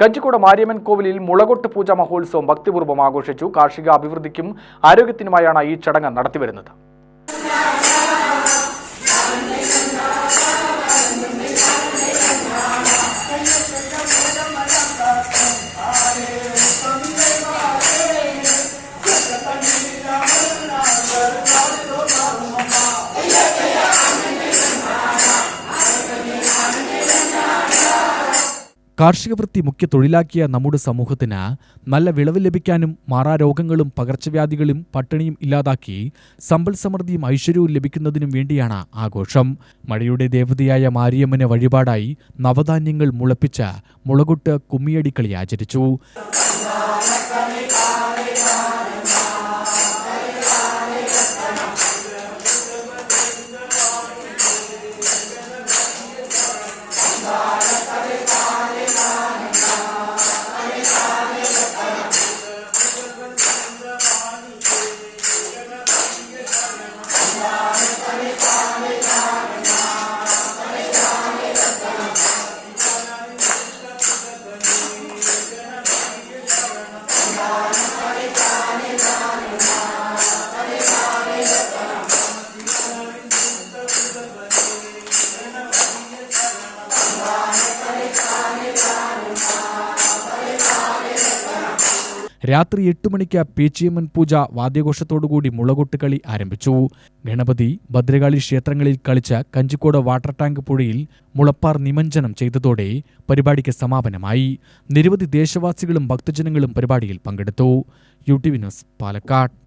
കഞ്ചിക്കോട് മാരിയമ്മൻ കോവിലിൽ മുളകൊട്ട് പൂജ മഹോത്സവം ഭക്തിപൂർവം ആഘോഷിച്ചു. കാർഷിക അഭിവൃദ്ധിക്കും ആരോഗ്യത്തിനുമായാണ് ഈ ചടങ്ങ് നടത്തിവരുന്നത്. കാർഷിക വൃത്തി മുഖ്യ തൊഴിലാക്കിയ നമ്മുടെ സമൂഹത്തിന് നല്ല വിളവ് ലഭിക്കാനും മാറാരോഗങ്ങളും പകർച്ചവ്യാധികളും പട്ടിണിയും ഇല്ലാതാക്കി സമ്പൽ സമൃദ്ധിയും ഐശ്വര്യവും ലഭിക്കുന്നതിനും വേണ്ടിയാണ് ആഘോഷം. മഴയുടെ ദേവതയായ മാരിയമ്മന് വഴിപാടായി നവധാന്യങ്ങൾ മുളപ്പിച്ച മുളകൊട്ട് കുമ്മിയടിക്കളി ആചരിച്ചു. രാത്രി എട്ട് മണിക്ക് പേച്ചിയമ്മൻ പൂജ വാദ്യഘോഷത്തോടുകൂടി മുളകൊട്ട് കളി ആരംഭിച്ചു. ഗണപതി ഭദ്രകാളി ക്ഷേത്രങ്ങളിൽ കളിച്ച കഞ്ചിക്കോട് വാട്ടർ ടാങ്ക് പുഴയിൽ മുളപ്പാർ നിമഞ്ജനം ചെയ്തതോടെ പരിപാടിക്ക് സമാപനമായി. നിരവധി ദേശവാസികളും ഭക്തജനങ്ങളും പരിപാടിയിൽ പങ്കെടുത്തു. U T V news Palakkad.